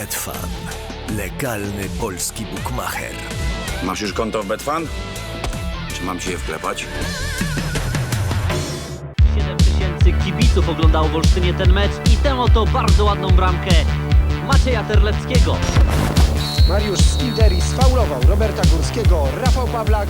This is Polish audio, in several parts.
Betfan. Legalny polski bukmacher. Masz już konto w Betfan? Czy mam ci je wklepać? 7 tysięcy kibiców oglądało w Olsztynie ten mecz i tę oto bardzo ładną bramkę Macieja Terleckiego. Mariusz Skilderi sfaulował Roberta Górskiego, Rafał Pawlak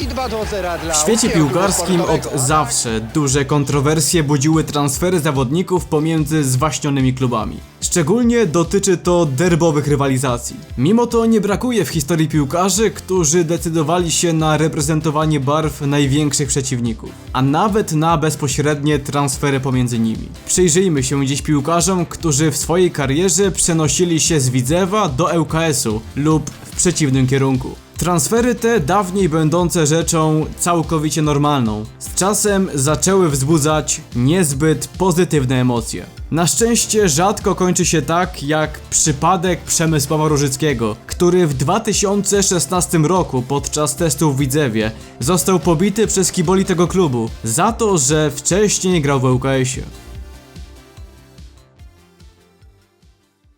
i 2 do 0 dla W świecie piłkarskim od Sportowego. zawsze duże kontrowersje budziły transfery zawodników pomiędzy zwaśnionymi klubami. Szczególnie dotyczy to derbowych rywalizacji. Mimo to nie brakuje w historii piłkarzy, którzy decydowali się na reprezentowanie barw największych przeciwników, a nawet na bezpośrednie transfery pomiędzy nimi. Przyjrzyjmy się dziś piłkarzom, którzy w swojej karierze przenosili się z Widzewa do ŁKS-u lub w przeciwnym kierunku. Transfery te, dawniej będące rzeczą całkowicie normalną, z czasem zaczęły wzbudzać niezbyt pozytywne emocje. Na szczęście rzadko kończy się tak jak przypadek Przemysława Różyckiego, który w 2016 roku podczas testu w Widzewie został pobity przez kiboli tego klubu za to, że wcześniej grał w ŁKS-ie.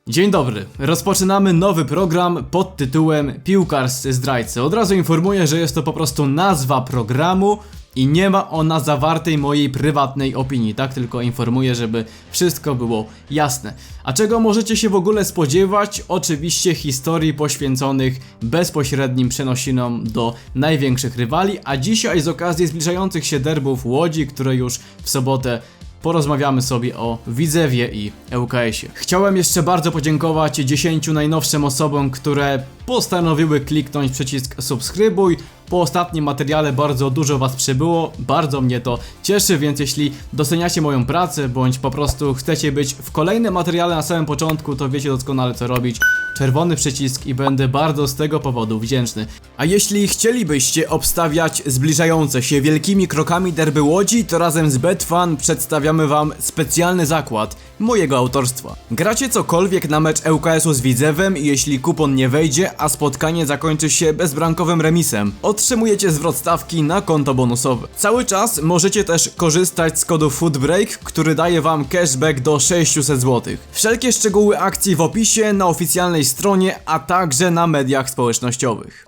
Dzień dobry. Rozpoczynamy nowy program pod tytułem Piłkarscy Zdrajcy. Od razu informuję, że jest to po prostu nazwa programu i nie ma ona zawartej mojej prywatnej opinii, tak? Tylko informuję, żeby wszystko było jasne. A czego możecie się w ogóle spodziewać? Oczywiście historii poświęconych bezpośrednim przenosinom do największych rywali, a dzisiaj z okazji zbliżających się derbów Łodzi, które już w sobotę porozmawiamy sobie o Widzewie i ŁKS-ie. Chciałem jeszcze bardzo podziękować 10 najnowszym osobom, które postanowiły kliknąć przycisk subskrybuj. Po ostatnim materiale bardzo dużo Was przybyło, bardzo mnie to cieszy, więc jeśli doceniacie moją pracę, bądź po prostu chcecie być w kolejnym materiale na samym początku, to wiecie doskonale co robić. Czerwony przycisk i będę bardzo z tego powodu wdzięczny. A jeśli chcielibyście obstawiać zbliżające się wielkimi krokami derby Łodzi, to razem z Betfan przedstawiamy Wam specjalny zakład mojego autorstwa. Gracie cokolwiek na mecz ŁKS-u z Widzewem jeśli kupon nie wejdzie, a spotkanie zakończy się bezbramkowym remisem, otrzymujecie zwrot stawki na konto bonusowe. Cały czas możecie też korzystać z kodu FOODBREAK, który daje Wam cashback do 600 zł. Wszelkie szczegóły akcji w opisie, na oficjalnej stronie, a także na mediach społecznościowych.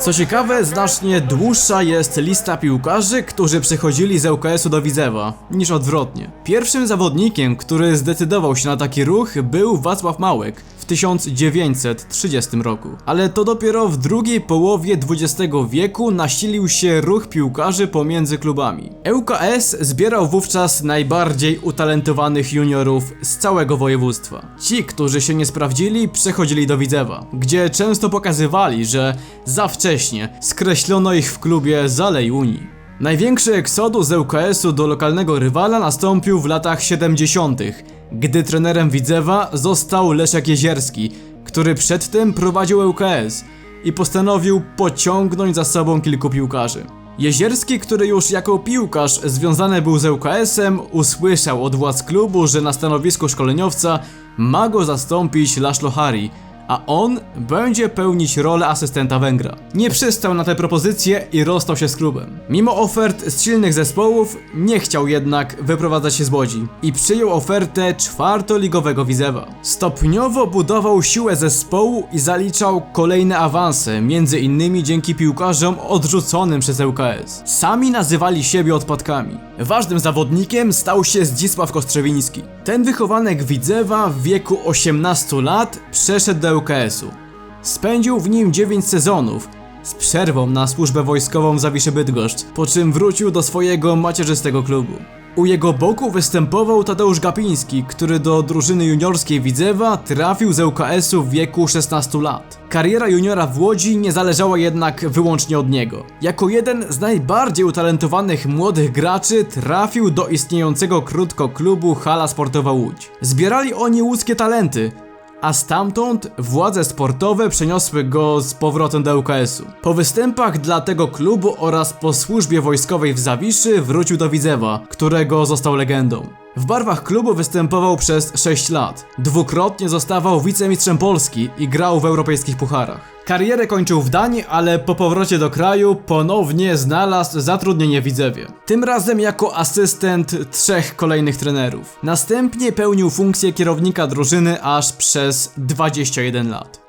Co ciekawe, znacznie dłuższa jest lista piłkarzy, którzy przechodzili z ŁKS-u do Widzewa, niż odwrotnie. Pierwszym zawodnikiem, który zdecydował się na taki ruch, był Wacław Małek w 1930 roku. Ale to dopiero w drugiej połowie XX wieku nasilił się ruch piłkarzy pomiędzy klubami. ŁKS zbierał wówczas najbardziej utalentowanych juniorów z całego województwa. Ci, którzy się nie sprawdzili, przechodzili do Widzewa, gdzie często pokazywali, że za wcześnie skreślono ich w klubie Zalej Unii. Największy eksodus z ŁKS-u do lokalnego rywala nastąpił w latach 70., gdy trenerem Widzewa został Leszek Jezierski, który przedtem prowadził ŁKS i postanowił pociągnąć za sobą kilku piłkarzy. Jezierski, który już jako piłkarz związany był z ŁKS-em, usłyszał od władz klubu, że na stanowisku szkoleniowca ma go zastąpić Laszlo Hari, a on będzie pełnić rolę asystenta Węgra. Nie przystał na tę propozycję i rozstał się z klubem. Mimo ofert z silnych zespołów, nie chciał jednak wyprowadzać się z Łodzi i przyjął ofertę czwartoligowego Widzewa. Stopniowo budował siłę zespołu i zaliczał kolejne awanse, między innymi dzięki piłkarzom odrzuconym przez ŁKS. Sami nazywali siebie odpadkami. Ważnym zawodnikiem stał się Zdzisław Kostrzewiński. Ten wychowanek Widzewa w wieku 18 lat przeszedł do ŁKS-u. Spędził w nim 9 sezonów, z przerwą na służbę wojskową w Zawiszy Bydgoszcz, po czym wrócił do swojego macierzystego klubu. U jego boku występował Tadeusz Gapiński, który do drużyny juniorskiej Widzewa trafił z ŁKS-u w wieku 16 lat. Kariera juniora w Łodzi nie zależała jednak wyłącznie od niego. Jako jeden z najbardziej utalentowanych młodych graczy trafił do istniejącego krótko klubu Hala Sportowa Łódź. Zbierali oni łódzkie talenty, a stamtąd władze sportowe przeniosły go z powrotem do ŁKS-u. Po występach dla tego klubu oraz po służbie wojskowej w Zawiszy wrócił do Widzewa, którego został legendą. W barwach klubu występował przez 6 lat. Dwukrotnie zostawał wicemistrzem Polski i grał w europejskich pucharach. Karierę kończył w Danii, ale po powrocie do kraju ponownie znalazł zatrudnienie w Widzewie. Tym razem jako asystent trzech kolejnych trenerów. Następnie pełnił funkcję kierownika drużyny aż przez 21 lat.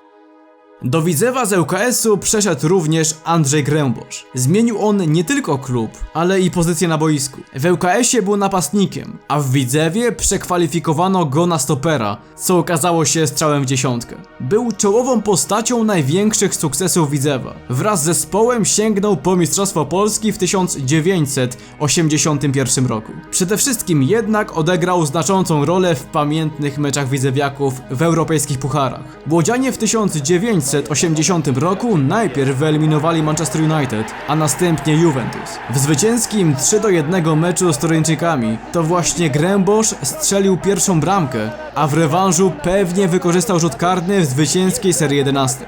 Do Widzewa z ŁKS-u przeszedł również Andrzej Grębosz. Zmienił on nie tylko klub, ale i pozycję na boisku. W ŁKS-ie był napastnikiem, a w Widzewie przekwalifikowano go na stopera, co okazało się strzałem w dziesiątkę. Był czołową postacią największych sukcesów Widzewa. Wraz z zespołem sięgnął po Mistrzostwo Polski w 1981 roku. Przede wszystkim jednak odegrał znaczącą rolę w pamiętnych meczach widzewiaków w europejskich pucharach. Łodzianie w 1980 roku najpierw wyeliminowali Manchester United, a następnie Juventus. W zwycięskim 3 do 1 meczu z Toryńczykami to właśnie Grębosz strzelił pierwszą bramkę, a w rewanżu pewnie wykorzystał rzut karny w zwycięskiej serii 11.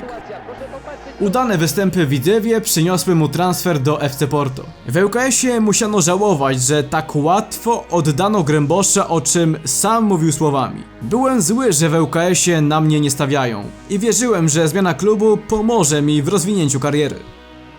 Udane występy w Widzewie przyniosły mu transfer do FC Porto. W ŁKS-ie musiano żałować, że tak łatwo oddano Grębosza, o czym sam mówił słowami. Byłem zły, że w ŁKS-ie na mnie nie stawiają i wierzyłem, że zmiana klubu pomoże mi w rozwinięciu kariery.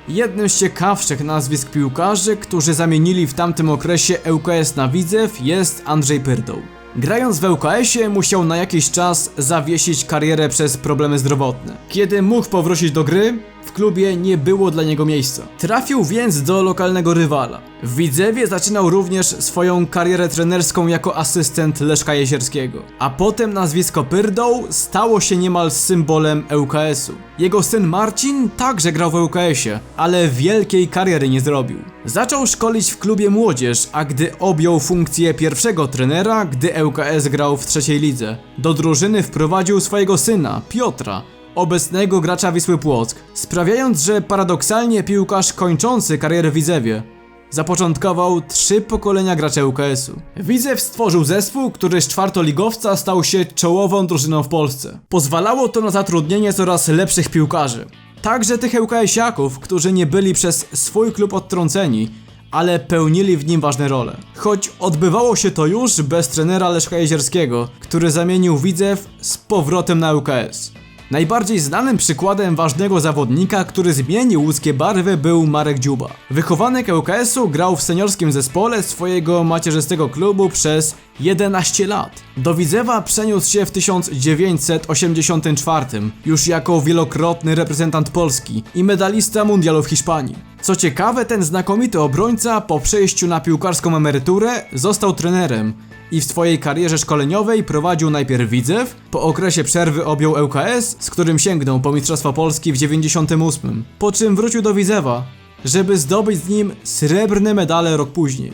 Jednym z ciekawszych nazwisk piłkarzy, którzy zamienili w tamtym okresie ŁKS na Widzew jest Andrzej Pyrdoł. Grając w ŁKS-ie musiał na jakiś czas zawiesić karierę przez problemy zdrowotne. Kiedy mógł powrócić do gry, w klubie nie było dla niego miejsca. Trafił więc do lokalnego rywala. W Widzewie zaczynał również swoją karierę trenerską jako asystent Leszka Jezierskiego. A potem nazwisko Pyrdoł stało się niemal symbolem ŁKS-u. Jego syn Marcin także grał w ŁKS-ie, ale wielkiej kariery nie zrobił. Zaczął szkolić w klubie młodzież, a gdy objął funkcję pierwszego trenera, gdy ŁKS grał w trzeciej lidze, do drużyny wprowadził swojego syna, Piotra, obecnego gracza Wisły Płock, sprawiając, że paradoksalnie piłkarz kończący karierę w Widzewie zapoczątkował trzy pokolenia graczy ŁKS-u. Widzew stworzył zespół, który z czwartoligowca stał się czołową drużyną w Polsce. Pozwalało to na zatrudnienie coraz lepszych piłkarzy. Także tych ŁKS-iaków, którzy nie byli przez swój klub odtrąceni, ale pełnili w nim ważne role. Choć odbywało się to już bez trenera Leszka Jezierskiego, który zamienił Widzew z powrotem na ŁKS. Najbardziej znanym przykładem ważnego zawodnika, który zmienił łódzkie barwy był Marek Dziuba. Wychowanek ŁKS-u grał w seniorskim zespole swojego macierzystego klubu przez 11 lat. Do Widzewa przeniósł się w 1984, już jako wielokrotny reprezentant Polski i medalista mundialu w Hiszpanii. Co ciekawe, ten znakomity obrońca po przejściu na piłkarską emeryturę został trenerem i w swojej karierze szkoleniowej prowadził najpierw Widzew, po okresie przerwy objął ŁKS, z którym sięgnął po Mistrzostwa Polski w 98, po czym wrócił do Widzewa, żeby zdobyć z nim srebrne medale rok później.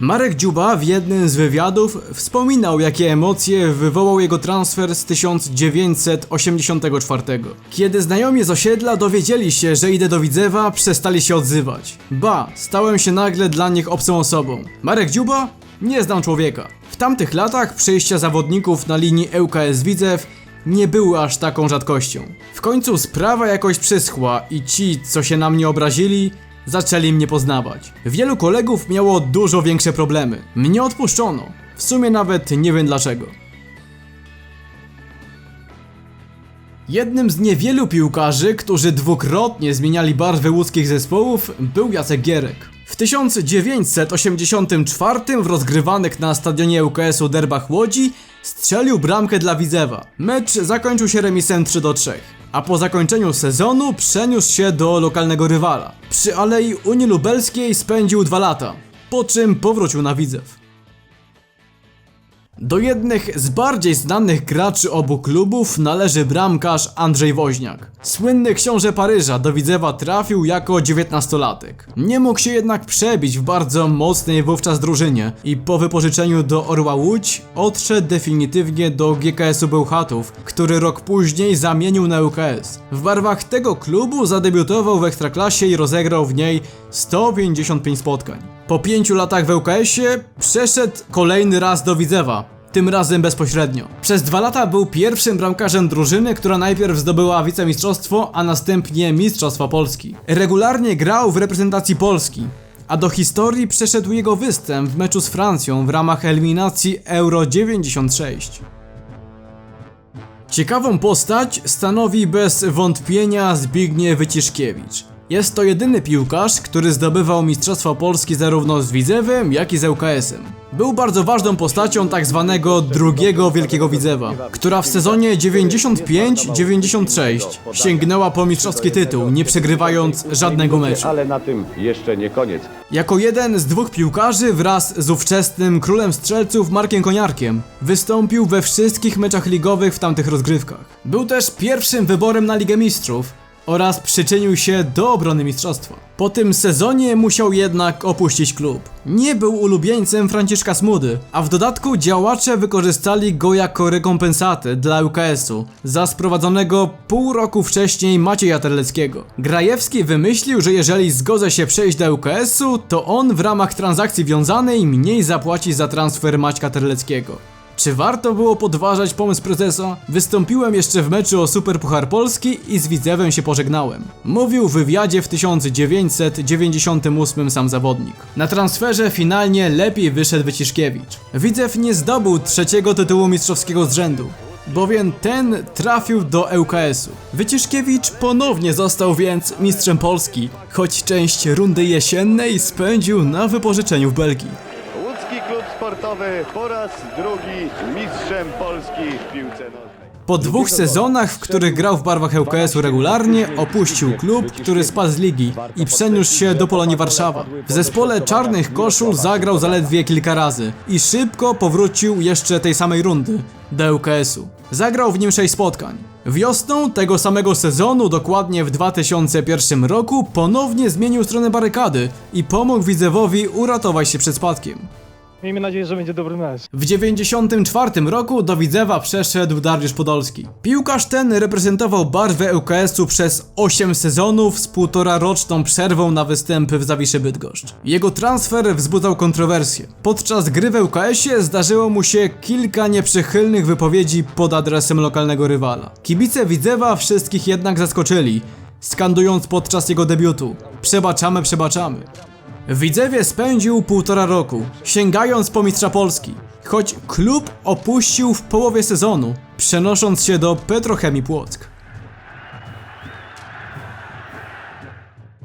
Marek Dziuba w jednym z wywiadów wspominał, jakie emocje wywołał jego transfer z 1984. Kiedy znajomi z osiedla dowiedzieli się, że idę do Widzewa, przestali się odzywać. Ba, stałem się nagle dla nich obcą osobą. Marek Dziuba? Nie znam człowieka. W tamtych latach przejścia zawodników na linii ŁKS Widzew nie były aż taką rzadkością. W końcu sprawa jakoś przyschła i ci, co się na mnie obrazili, zaczęli mnie poznawać. Wielu kolegów miało dużo większe problemy. Mnie odpuszczono. W sumie nawet nie wiem dlaczego. Jednym z niewielu piłkarzy, którzy dwukrotnie zmieniali barwy łódzkich zespołów, był Jacek Gierek. W 1984 w rozgrywanych na stadionie ŁKS-u derbach Łodzi strzelił bramkę dla Widzewa. Mecz zakończył się remisem 3 do 3, a po zakończeniu sezonu przeniósł się do lokalnego rywala. Przy Alei Unii Lubelskiej spędził dwa lata, po czym powrócił na Widzew. Do jednych z bardziej znanych graczy obu klubów należy bramkarz Andrzej Woźniak. Słynny książę Paryża do Widzewa trafił jako 19-latek. Nie mógł się jednak przebić w bardzo mocnej wówczas drużynie i po wypożyczeniu do Orła Łódź odszedł definitywnie do GKS-u Bełchatów, który rok później zamienił na UKS. W barwach tego klubu zadebiutował w Ekstraklasie i rozegrał w niej 155 spotkań. Po pięciu latach w ŁKS-ie przeszedł kolejny raz do Widzewa, tym razem bezpośrednio. Przez dwa lata był pierwszym bramkarzem drużyny, która najpierw zdobyła wicemistrzostwo, a następnie Mistrzostwo Polski. Regularnie grał w reprezentacji Polski, a do historii przeszedł jego występ w meczu z Francją w ramach eliminacji Euro 96. Ciekawą postać stanowi bez wątpienia Zbigniew Wyciszkiewicz. Jest to jedyny piłkarz, który zdobywał Mistrzostwa Polski zarówno z Widzewem, jak i z ŁKS-em. Był bardzo ważną postacią tak zwanego drugiego Wielkiego Widzewa, która w sezonie 95-96 sięgnęła po mistrzowski tytuł, nie przegrywając żadnego meczu. Ale na tym jeszcze nie koniec. Jako jeden z dwóch piłkarzy wraz z ówczesnym królem strzelców Markiem Koniarkiem wystąpił we wszystkich meczach ligowych w tamtych rozgrywkach. Był też pierwszym wyborem na Ligę Mistrzów oraz przyczynił się do obrony mistrzostwa. Po tym sezonie musiał jednak opuścić klub. Nie był ulubieńcem Franciszka Smudy, a w dodatku działacze wykorzystali go jako rekompensatę dla ŁKS-u za sprowadzonego pół roku wcześniej Macieja Terleckiego. Grajewski wymyślił, że jeżeli zgodzę się przejść do ŁKS-u, to on w ramach transakcji wiązanej mniej zapłaci za transfer Maćka Terleckiego. Czy warto było podważać pomysł prezesa? Wystąpiłem jeszcze w meczu o Super Puchar Polski i z Widzewem się pożegnałem. Mówił w wywiadzie w 1998 sam zawodnik. Na transferze finalnie lepiej wyszedł Wyciszkiewicz. Widzew nie zdobył trzeciego tytułu mistrzowskiego z rzędu. Bowiem ten trafił do ŁKS-u. Wyciszkiewicz ponownie został więc mistrzem Polski, choć część rundy jesiennej spędził na wypożyczeniu w Belgii. Sportowy po raz drugi mistrzem Polski w piłce nożnej. Po dwóch sezonach, w których grał w barwach ŁKS-u regularnie, opuścił klub, który spadł z ligi i przeniósł się do Polonii Warszawa. W zespole Czarnych Koszul zagrał zaledwie kilka razy i szybko powrócił jeszcze tej samej rundy do ŁKS-u. Zagrał w nim 6 spotkań. Wiosną tego samego sezonu, dokładnie w 2001 roku, ponownie zmienił stronę barykady i pomógł Widzewowi uratować się przed spadkiem. Miejmy nadzieję, że będzie dobry mecz. W 94 roku do Widzewa przeszedł Dariusz Podolski. Piłkarz ten reprezentował barwę ŁKS-u przez 8 sezonów z półtora roczną przerwą na występy w Zawiszy Bydgoszcz. Jego transfer wzbudzał kontrowersje. Podczas gry w ŁKS-ie zdarzyło mu się kilka nieprzychylnych wypowiedzi pod adresem lokalnego rywala. Kibice Widzewa wszystkich jednak zaskoczyli, skandując podczas jego debiutu Przebaczamy, przebaczamy. Widzewie spędził półtora roku, sięgając po mistrza Polski, choć klub opuścił w połowie sezonu, przenosząc się do Petrochemii Płock.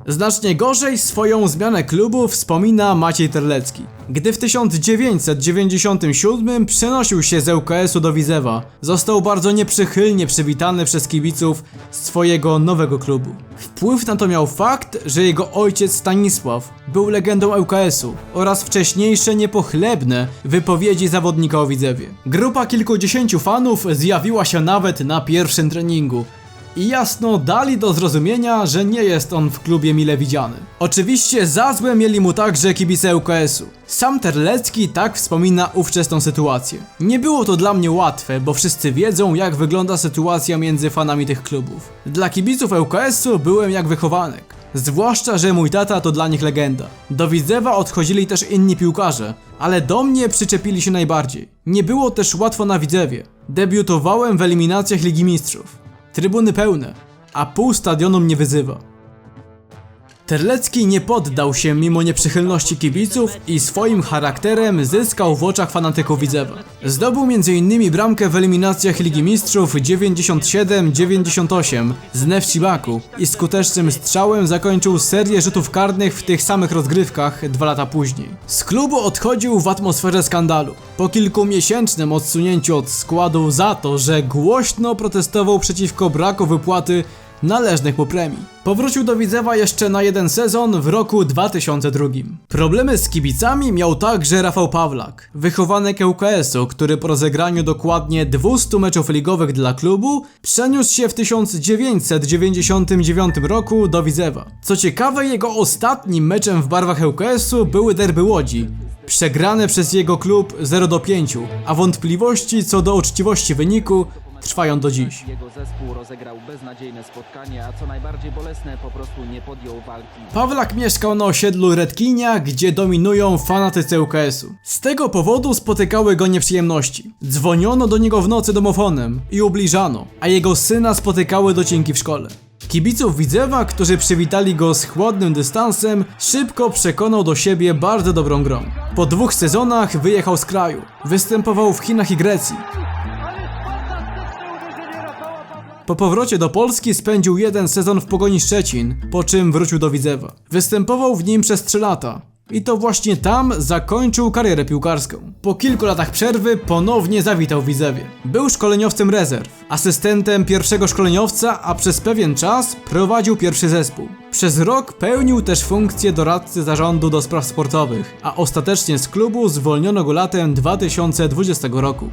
Znacznie gorzej swoją zmianę klubu wspomina Maciej Terlecki. Gdy w 1997 przenosił się z ŁKS-u do Widzewa, został bardzo nieprzychylnie przywitany przez kibiców swojego nowego klubu. Wpływ na to miał fakt, że jego ojciec Stanisław był legendą ŁKS-u oraz wcześniejsze niepochlebne wypowiedzi zawodnika o Widzewie. Grupa kilkudziesięciu fanów zjawiła się nawet na pierwszym treningu, i jasno dali do zrozumienia, że nie jest on w klubie mile widziany. Oczywiście za złe mieli mu także kibice ŁKS-u. Sam Terlecki tak wspomina ówczesną sytuację. Nie było to dla mnie łatwe, bo wszyscy wiedzą jak wygląda sytuacja między fanami tych klubów. Dla kibiców ŁKS-u byłem jak wychowanek. Zwłaszcza, że mój tata to dla nich legenda. Do Widzewa odchodzili też inni piłkarze, ale do mnie przyczepili się najbardziej. Nie było też łatwo na Widzewie. Debiutowałem w eliminacjach Ligi Mistrzów. Trybuny pełne, a pół stadionu mnie wyzywa. Terlecki nie poddał się mimo nieprzychylności kibiców i swoim charakterem zyskał w oczach fanatyków Widzewa. Zdobył m.in. bramkę w eliminacjach Ligi Mistrzów 97-98 z Nefci Baku i skutecznym strzałem zakończył serię rzutów karnych w tych samych rozgrywkach dwa lata później. Z klubu odchodził w atmosferze skandalu. Po kilkumiesięcznym odsunięciu od składu za to, że głośno protestował przeciwko braku wypłaty należnych mu premii. Powrócił do Widzewa jeszcze na jeden sezon w roku 2002. Problemy z kibicami miał także Rafał Pawlak, wychowanek ŁKS-u, który po rozegraniu dokładnie 200 meczów ligowych dla klubu przeniósł się w 1999 roku do Widzewa. Co ciekawe, jego ostatnim meczem w barwach ŁKS-u były derby Łodzi, przegrane przez jego klub 0 do 5, a wątpliwości co do uczciwości wyniku trwają do dziś. Jego zespół rozegrał beznadziejne spotkanie, a co najbardziej bolesne, po prostu nie podjął walki. Pawlak mieszkał na osiedlu Redkinia, gdzie dominują fanatycy ŁKS-u. Z tego powodu spotykały go nieprzyjemności. Dzwoniono do niego w nocy domofonem i ubliżano, a jego syna spotykały docinki w szkole. Kibiców Widzewa, którzy przywitali go z chłodnym dystansem, szybko przekonał do siebie bardzo dobrą grą. Po dwóch sezonach wyjechał z kraju. Występował w Chinach i Grecji. Po powrocie do Polski spędził jeden sezon w Pogoni Szczecin, po czym wrócił do Widzewa. Występował w nim przez 3 lata. I to właśnie tam zakończył karierę piłkarską. Po kilku latach przerwy ponownie zawitał w Widzewie. Był szkoleniowcem rezerw, asystentem pierwszego szkoleniowca, a przez pewien czas prowadził pierwszy zespół. Przez rok pełnił też funkcję doradcy zarządu do spraw sportowych, a ostatecznie z klubu zwolniono go latem 2020 roku.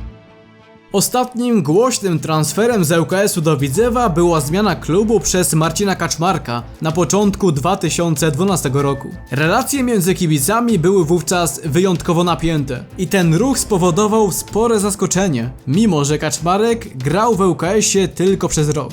Ostatnim głośnym transferem z ŁKS-u do Widzewa była zmiana klubu przez Marcina Kaczmarka na początku 2012 roku. Relacje między kibicami były wówczas wyjątkowo napięte i ten ruch spowodował spore zaskoczenie, mimo że Kaczmarek grał w ŁKS-ie tylko przez rok.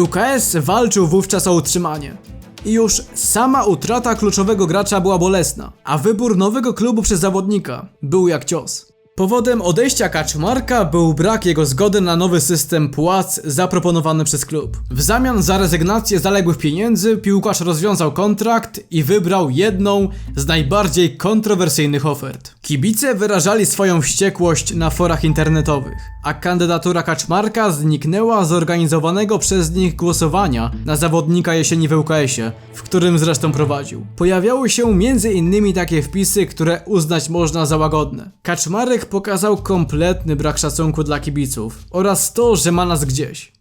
ŁKS walczył wówczas o utrzymanie. I już sama utrata kluczowego gracza była bolesna, a wybór nowego klubu przez zawodnika był jak cios. Powodem odejścia Kaczmarka był brak jego zgody na nowy system płac zaproponowany przez klub. W zamian za rezygnację zaległych pieniędzy piłkarz rozwiązał kontrakt i wybrał jedną z najbardziej kontrowersyjnych ofert. Kibice wyrażali swoją wściekłość na forach internetowych, a kandydatura Kaczmarka zniknęła z organizowanego przez nich głosowania na zawodnika jesieni w ŁKS-ie, w którym zresztą prowadził. Pojawiały się m.in. takie wpisy, które uznać można za łagodne. Kaczmarek pokazał kompletny brak szacunku dla kibiców oraz to, że ma nas gdzieś.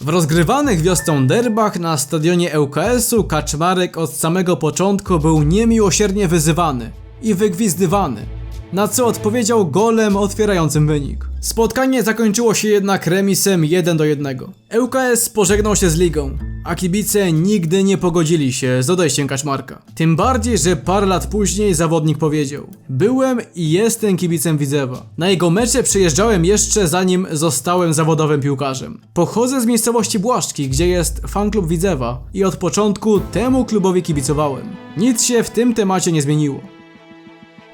W rozgrywanych wiosną derbach na stadionie ŁKS-u Kaczmarek od samego początku był niemiłosiernie wyzywany i wygwizdywany, na co odpowiedział golem otwierającym wynik. Spotkanie zakończyło się jednak remisem 1 do 1. ŁKS pożegnał się z ligą, a kibice nigdy nie pogodzili się z odejściem Kaczmarka. Tym bardziej, że parę lat później zawodnik powiedział Byłem i jestem kibicem Widzewa. Na jego mecze przyjeżdżałem jeszcze zanim zostałem zawodowym piłkarzem. Pochodzę z miejscowości Błaszczki, gdzie jest fanklub Widzewa i od początku temu klubowi kibicowałem. Nic się w tym temacie nie zmieniło.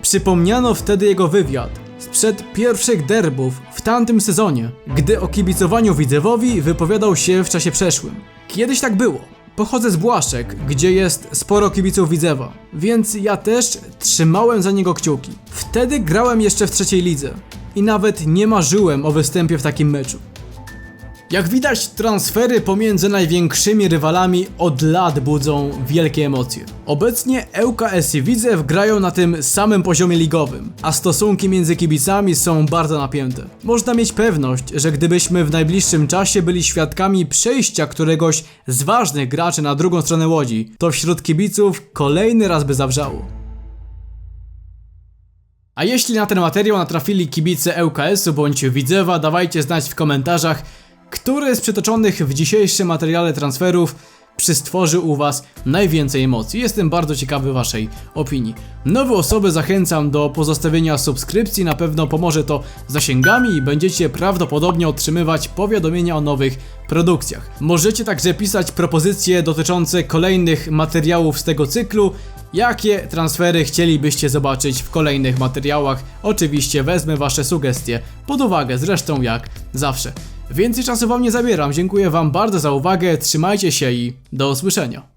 Przypomniano wtedy jego wywiad sprzed pierwszych derbów w tamtym sezonie, gdy o kibicowaniu Widzewowi wypowiadał się w czasie przeszłym. Kiedyś tak było. Pochodzę z Błaszczek, gdzie jest sporo kibiców Widzewa, więc ja też trzymałem za niego kciuki. Wtedy grałem jeszcze w trzeciej lidze i nawet nie marzyłem o występie w takim meczu. Jak widać, transfery pomiędzy największymi rywalami od lat budzą wielkie emocje. Obecnie ŁKS i Widzew grają na tym samym poziomie ligowym, a stosunki między kibicami są bardzo napięte. Można mieć pewność, że gdybyśmy w najbliższym czasie byli świadkami przejścia któregoś z ważnych graczy na drugą stronę łodzi, to wśród kibiców kolejny raz by zawrzało. A jeśli na ten materiał natrafili kibice ŁKS-u bądź Widzewa, dawajcie znać w komentarzach, który z przytoczonych w dzisiejszym materiale transferów przystworzył u Was najwięcej emocji. Jestem bardzo ciekawy Waszej opinii. Nowe osoby zachęcam do pozostawienia subskrypcji, na pewno pomoże to zasięgami i będziecie prawdopodobnie otrzymywać powiadomienia o nowych produkcjach. Możecie także pisać propozycje dotyczące kolejnych materiałów z tego cyklu, jakie transfery chcielibyście zobaczyć w kolejnych materiałach. Oczywiście wezmę Wasze sugestie pod uwagę, zresztą jak zawsze. Więcej czasu Wam nie zabieram, dziękuję Wam bardzo za uwagę, trzymajcie się i do usłyszenia.